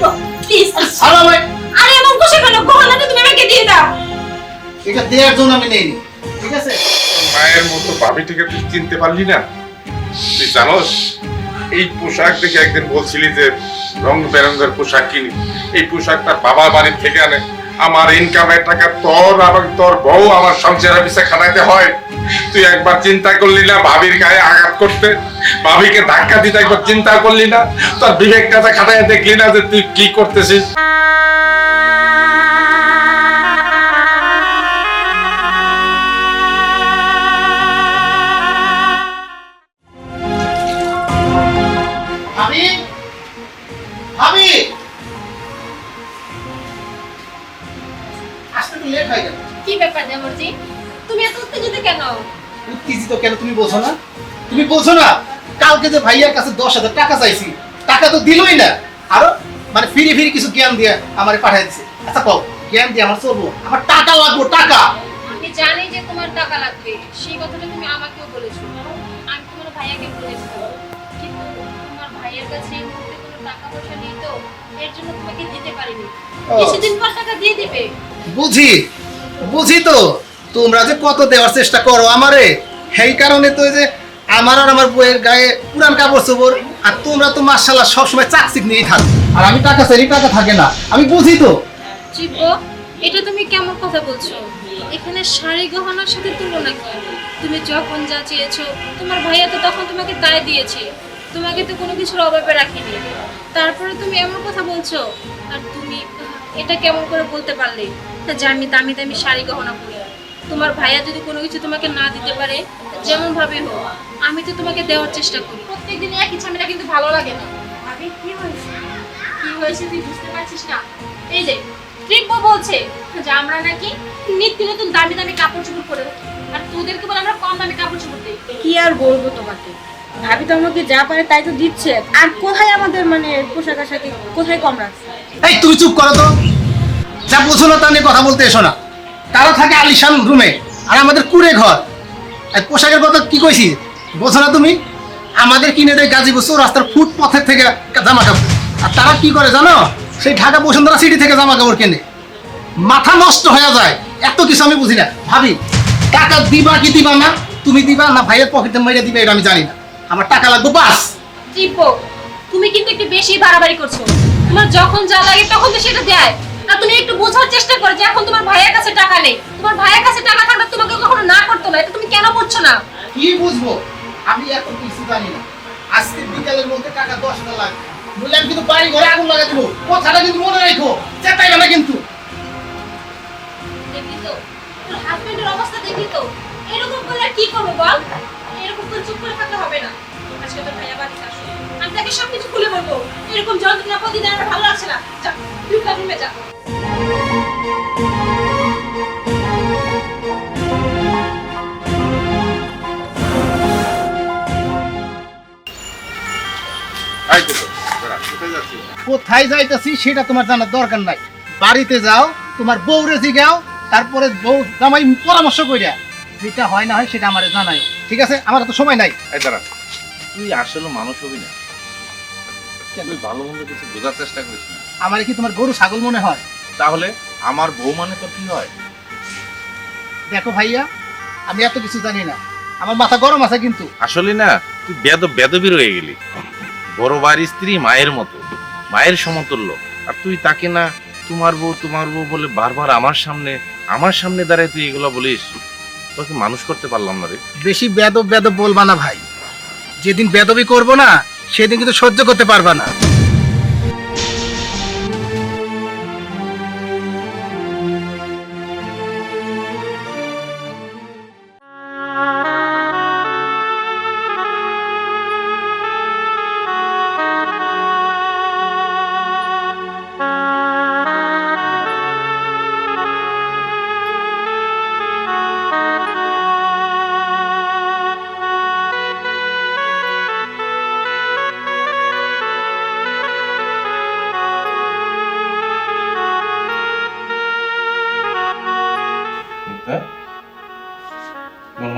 চিপো please আর আমার আরে এমন করছ কেন? গহনাটা তুমি আমাকে দিয়ে দাও। এটা দেওয়ার জন্য আমি নেইনি। ঠিক আছে? মায়ের মতো ভাবিটিকে তুই চিনতে পারলি না? তুই জানোস এই পোশাক দেখে একদিন বলছিলি যে রং বেরঙের পোশাক কিনি। এই পোশাকটা বাবার বাড়ির থেকে আনে। আমার ইনকামের টাকা তোর এবং তোর বউ আমার সংসারের পিছিয়ে খানাইতে হয়। তুই একবার চিন্তা করলি না ভাবির গায়ে আঘাত করতে? ভাবিকে ধাক্কা দিতে একবার চিন্তা করলি না? তোর বিবেকটাতে খাটাই দেখলি না যে তুই কি করতেছিস? ভাবি ভাবি ব্যাপার দেবরজি তুমি এত উত্তেজিত কেন? উত্তেজিত কেন তুমি বলছো না? তুমি বলছো না কালকে যে ভাইয়ার কাছে দশ হাজার টাকা চাইছি টাকা তো দিলই না। আরও মানে ফিরে ফিরে কিছু জ্ঞান দিয়ে আমার পাঠিয়ে দিছে। আচ্ছা কও জ্ঞান দিয়ে আমার চলবো? আমার টাকা লাগবো টাকা! আমি জানি যে তোমার টাকা লাগবে সেই কথাটা তুমি আমাকেও বলেছ। আমি তোমার ভাইয়াকে বলেছি। কিন্তু তোমার ভাইয়ের কাছে কোনো টাকা পয়সা নেই তো এর জন্য তোমাকে দিতে পারিনি। কিছুদিন পর টাকা দিয়ে দিবে। বুঝি। বুঝি তো, তোমরা যে কত দেওয়ার চেষ্টা করো আমারে? সেই কারণে তো যে আমার আর আমার বইয়ের গায়ে পুরান কাপড় চোপড়, আর তোমরা তো মার্শাল্লাহ সবসময় চাকচিক নিয়েই থাকো। আর আমি টাকা চাইলে টাকা থাকে না, আমি বুঝি তো। এটা তুমি কেমন কথা বলছো? এখানে শাড়ি গহনার সাথে তুলনা কি? তুমি যখন যা চেয়েছো, তোমার ভাইয়া তো তখন তোমাকে তাই দিয়েছে। তোমাকে তো কোনো কিছুর অভাবে রাখিনি। তারপরে তুমি এমন কথা বলছো, আর তুমি এটা কেমন করে বলতে পারলে? যে আমি দামি দামি শাড়ি গহনা পরি। তোমার ভাইয়া যদি কোনো কিছু তোমাকে না দিতে পারে যেমন ভাবে হোক আমি তো তোমাকে দেওয়ার চেষ্টা করি। প্রত্যেকদিন একই ঝামেলা কিন্তু ভালো লাগে না। ভাবি কি হয়েছে? কি হয়েছে তুই বুঝতে পারছিস না? এই যে ট্রিপও বলছে যে আমরা নাকি নিত্য নতুন দামি দামি কাপড় চোপড় পরে থাকি। আর তোদেরকে বলে আমরা কম দামি কাপড় চোপড় দিই। কি আর বলব তোমাকে? ভাবি তো আমাকে যা পারে তাই তো দিচ্ছে। আর কোথায় আমাদের মানে পোশাক আশাকে কোথায় কম রাখছে? এই তুমি চুপ করো তো। যা বোঝো না তা নিয়ে কথা বলতে এসো না। তারা থাকে আলিশান রুমে, আর আমাদের কুড়ে ঘর। আর পোশাকের কথা কি কইছি? বোঝো না তুমি? আমাদের কিনে দেয় গাজীপুর রাস্তার ফুট পথের থেকে জামা কাপড়। আর তারা কি করে জানো? সেই ঢাকা বসুন্ধরা সিটি থেকে জামা কাপড় কেনে। মাথা নষ্ট হয়ে যায়, এত কিছু আমি বুঝি না। ভাবি, টাকা দিবা কি দিবা না? তুমি দিবা না ভাইয়ের পকেটে মেরে দিবে, এটা আমি জানি না। আমার টাকা লাগবে, বাস। টিপো তুমি কিন্তু একটু বেশি বাড়াবাড়ি করছ। তোমার যখন যা লাগে তখন তো সেটা দেয়। আর তুমি একটু বোঝার চেষ্টা করো যে এখন তোমার ভাইয়ের কাছে টাকা নেই। তোমার ভাইয়ের কাছে টাকা থাকলে তোমাকে কখনো না করতো না এটা তুমি কেন করছ না? কি বুঝব? আমি এত কিছু জানি না। আজকে বিকালের মধ্যে টাকা দশ হাজার লাগবে বললে কিন্তু বাড়ি ঘরে আগুন লাগা দেবো। কথাটা কিন্তু মনে রাখো চেতাইবে না কিন্তু। দেখলি তো তোর হাজবেন্ডের অবস্থা দেখলি তো। এরকম করলে কি করব বল? এরকম করে চুপ করে থাকলে হবে না। আজকে তোর ভাইয়া বাড়িতে আমি তাকে সবকিছু খুলে বলব। এরকম যন্ত্রণা প্রতিদিন আমার ভালো লাগছে না। যা তুই রুমে যা। কোথায় যাইতেছি সেটা তোমার জানার দরকার নাই। বাড়িতে যাও তোমার তারপরে বউ জামাই পরামর্শ কইরা যেটা হয় না হয় সেটা আমার জানাই ঠিক আছে? আমার তো সময় নাই। এই দাঁড়া, তুই আসলে মানুষ হবি না। তুই ভালো মন্দ কিছু বোঝার চেষ্টা করিস না। আমার কি তোমার গরু ছাগল মনে হয়? তাহলে আমার বউ মানে তোর কি হয়? দেখো ভাইয়া আমি এত কিছু জানি না। আমার মাথা গরম আছে কিন্তু। আসলে না তুই বেদ বেদবি রয়ে গেলি। বড় বাড়ির স্ত্রী মায়ের মতো মায়ের সমতুল্য। আর তুই তাকে না তোমার বউ তোমার বউ বলে বারবার আমার সামনে আমার সামনে দাঁড়ায় তুই এগুলো বলিস? তোকে মানুষ করতে পারলাম না রে। বেশি বেদব বেদব বলবা না ভাই। যেদিন বেদবি করব না সেদিন কিন্তু সহ্য করতে পারবা না।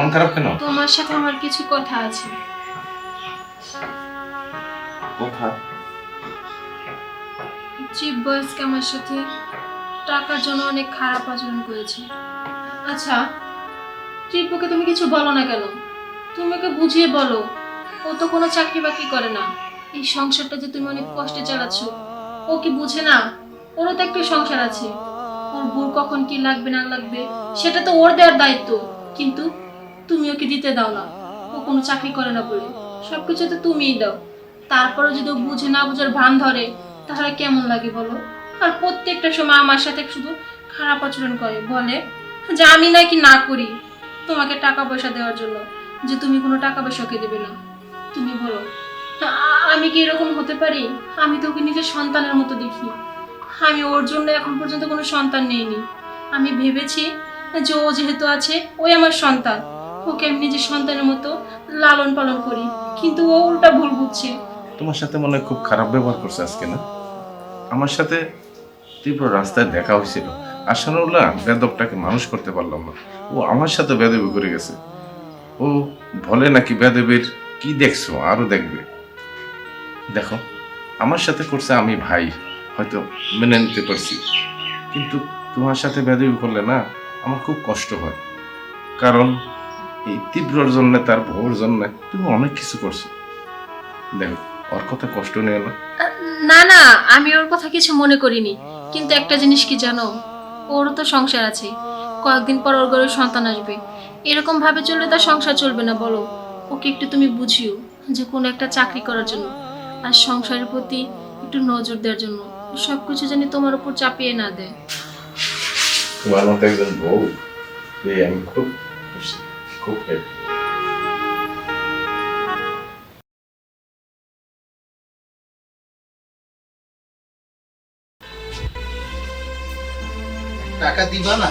মন খারাপ কেন? তোমার সাথে আমার কিছু কথা আছে। কথা? চিপ বয়সকে আমার সাথে টাকার জন্য অনেক খারাপ আচরণ করেছে। আচ্ছা চিপকে তুমি কিছু বলো না কেন? তুমি ওকে বুঝিয়ে বলো ও তো কোনো চাকরি বাকরি করে না। এই সংসারটা যে তুমি অনেক কষ্টে চালাচ্ছ ও কি বুঝে না? ওরও তো একটা সংসার আছে। ওর বউর কখন কি লাগবে না লাগবে সেটা তো ওর দেওয়ার দায়িত্ব। কিন্তু তুমি ওকে দিতে দাও না। ও কোনো চাকরি করে না বলে। সবকিছু তো তুমিই দাও। তারপরে যদি ও বুঝে না বুঝার ভান ধরে, তাহলে কেমন লাগে বলো? আর প্রত্যেকটা সময় আমার সাথে শুধু খারাপ আচরণ করে, বলে যে আমি নাকি না করি তোমাকে টাকা পয়সা দেওয়ার জন্য, যে তুমি কোনো টাকা পয়সা ওকে দেবে না। তুমি বলো, আমি কি এরকম হতে পারি? আমি তো ওকে নিজের সন্তানের মতো দেখি। আমি ওর জন্য এখন পর্যন্ত কোনো সন্তান নেইনি। আমি ভেবেছি যে ও যেহেতু আছে, ওই আমার সন্তান। ওকে আমি নিজের সন্তানের মতো লালন পালন করি, কিন্তু ও উল্টা ভুল বুঝছে। তোমার সাথে মনে হয় খুব খারাপ ব্যবহার করছে আজকে, না? আমার সাথে তীব্র রাস্তায় দেখা হয়েছিল। আসানুল্লাহ বেদবটাকে মানুষ করতে পারলাম না। ও আমার সাথে বেদবি করে গেছে। ও বলে নাকি বেদবের কি দেখছ? আরও দেখবে। দেখো, আমার সাথে করছে আমি ভাই, হয়তো মেনে নিতে পারছি। কিন্তু তোমার সাথে বেদবি করলে না, আমার খুব কষ্ট হয়। কারণ এই তীব্রর জন্য তার বউর জন্য তুমি অনেক কিছু করছ। দেখো ওর কথা কষ্ট নেই না। না না আমি ওর কথা কিছু মনে করিনি। কিন্তু একটা জিনিস কি জানো? ওরও তো সংসার আছে। কয়েকদিন পর ওর ঘরে সন্তান আসবে। এরকম ভাবে চললে তার সংসার চলবে না বলো। ওকে একটু তুমি বুঝিও যে কোনো একটা চাকরি করার জন্য আর সংসারের প্রতি একটু নজর দেওয়ার জন্য। সবকিছু জানি তোমার উপর চাপিয়ে না দেয়। তোমার মতো একজন বউ আমি খুব খুশি। খুব। টাকা দিবা না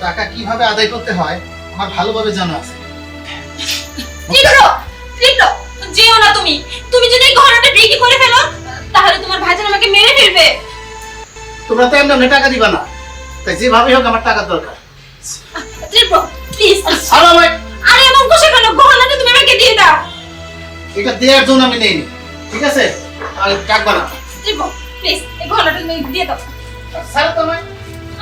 টাকা কীভাবে আদায় করতে হয় আমার ভালোভাবে জানা আছে। যেও না তুমি। তুমি যদি ঘরটা বিক্রি করে ফেলো তাহলে তোমার ভাইজান আমাকে মেরে ফেলবে। তোমরা তো এমনি টাকা দিবা না। তাই যেভাবে হোক আমার টাকা দরকার। প্লিজ আর আমায় আরে এমন করছ কেন? গহনাটা তুমি আমাকে দিয়ে দাও। এটা দেওয়ার জন্য আমি নেইনি ঠিক আছে? আর ডাকবা না। দিব প্লিজ এই গহনাটা তুমি দিয়ে দাও। স্যার তো আমায়।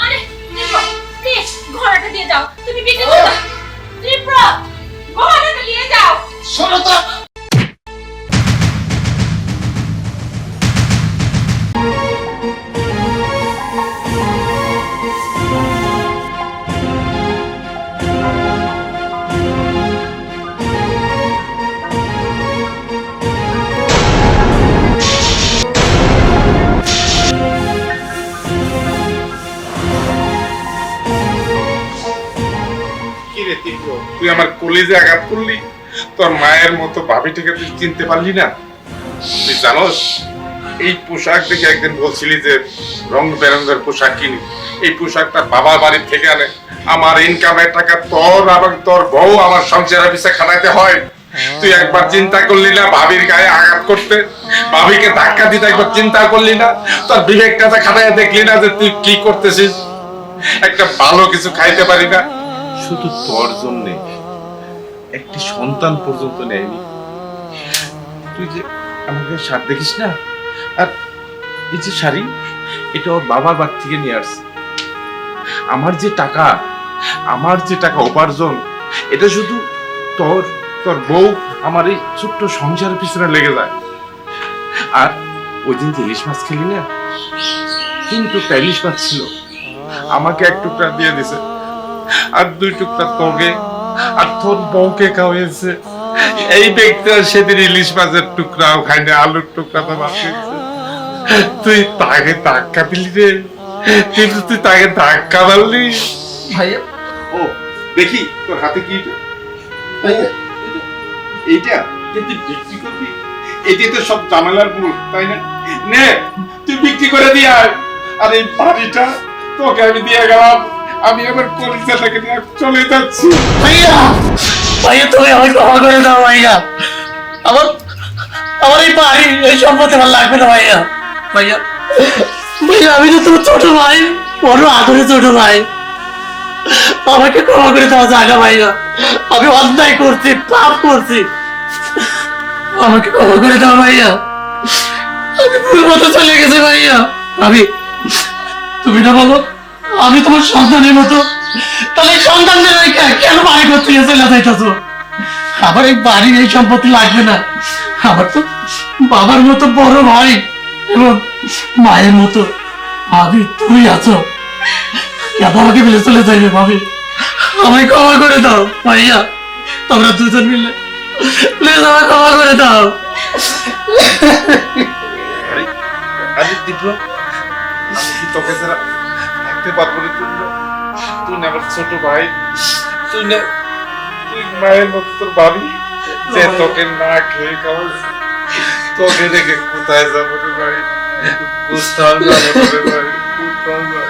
আরে দিব প্লিজ গহনাটা দিয়ে দাও। তুমি বিক্রি করো। দাও তীব্র গহনাটা নিয়ে যাও। শোনো তো তুই আমার কলেজে আঘাত করলি, তোর মায়ের মতো ভাবিটাকে তুই চিনতে পারলি না? তুই জানোস, এই পোশাক দেখে একদিন বলছিলি যে রং বেরঙ্গের পোশাক কিনি। এই পোশাকটা বাবা বাড়ির থেকে আনে। আমার ইনকামের টাকা তোর এবং তোর বউ আমার সংসার অফিসে খাটাইতে হয়। তুই একবার চিন্তা করলি না ভাবির গায়ে আঘাত করতে? ভাবিকে ধাক্কা দিতে একবার চিন্তা করলি না? তোর বিবেকটাতে খাটাইয়া দেখলি না যে তুই কি করতেছিস? একটা ভালো কিছু খাইতে পারি না? শুধু তোর জন্য একটি সন্তান পর্যন্ত নেয়নি। তুই যে আমাকে শার্ট দেখিস না? আর এই যে শাড়ি এটা ওর বাবার বাড়ি থেকে নিয়ে আসছে। আমার যে টাকা, আমার যে টাকা উপার্জন, এটা শুধু তোর তোর বউ আমার এই ছোট্ট সংসারের পিছনে লেগে যায়। আর ওই দিন যে ইলিশ মাছ খেলি না কিন্তু ইলিশ মাছ ছিল। আমাকে এক টুকরা দিয়ে দিছে। আর দুই টুকরা তোকে আর তোর বউকে খাওয়াইছে। এই সেদিন ইলিশ মাছের টুকরাও খাইনি আলুর টুকরা তো তুই তাকে ধাক্কা দিলি রে। কিন্তু তুই তাকে ধাক্কা মারলি। ভাইয়া, ও, দেখি তোর হাতে কি? এইটা? তুই বিক্রি করবি? এটি তো সব ঝামেলার মূল তাই না? নে, তুই বিক্রি করে দিয়ে আর এই বাড়িটা তোকে আমি দিয়ে গেলাম। আমি আমার কলিজাটাকে নিয়ে চলে যাচ্ছি। ভাইয়া ভাইয়া, তুমি আমাকে ক্ষমা করে দাও ভাইয়া। আমার আমার এই বাড়ি এই সম্পত্তি আমার লাগবে না ভাইয়া। ভাইয়া ভাইয়া, আমি তো তোমার ছোট ভাই, বড় আদরে ছোট ভাই। আমাকে ক্ষমা করে দেওয়া জায়গা ভাইয়া। আমি অন্যায় করছি, পাপ করছি। আমাকে ক্ষমা করে দাও ভাইয়া। আমি ভুল মতো চলে গেছে ভাইয়া। ভাবি তুমি না বলো আমি তোমার সন্তানের মতো তাহলে সন্তানদের কেন বাড়ি করতে চলে যাইতেছো আমার এই বাড়ির এই সম্পত্তি লাগবে না আমার তো বাবার মতো বড় ভাই এবং মায়ের মতো ভাবি তুমি আছো কেন আমাকে ফেলে চলে যাইবে ভাবি আমায় ক্ষমা করে দাও ভাইয়া তোমরা দুজন মিলে প্লিজ আমায় ক্ষমা করে দাও তোকে থাকতে পারব না। তুই তুই আমার ছোট ভাই। তুই না তুই মায়ের মতো তোর ভাবি যে তোকে না খেয়ে খাওয়া তোকে দেখে কোথায় যাব রে ভাই? কোথাও যাব রে ভাই? কোথাও যাব?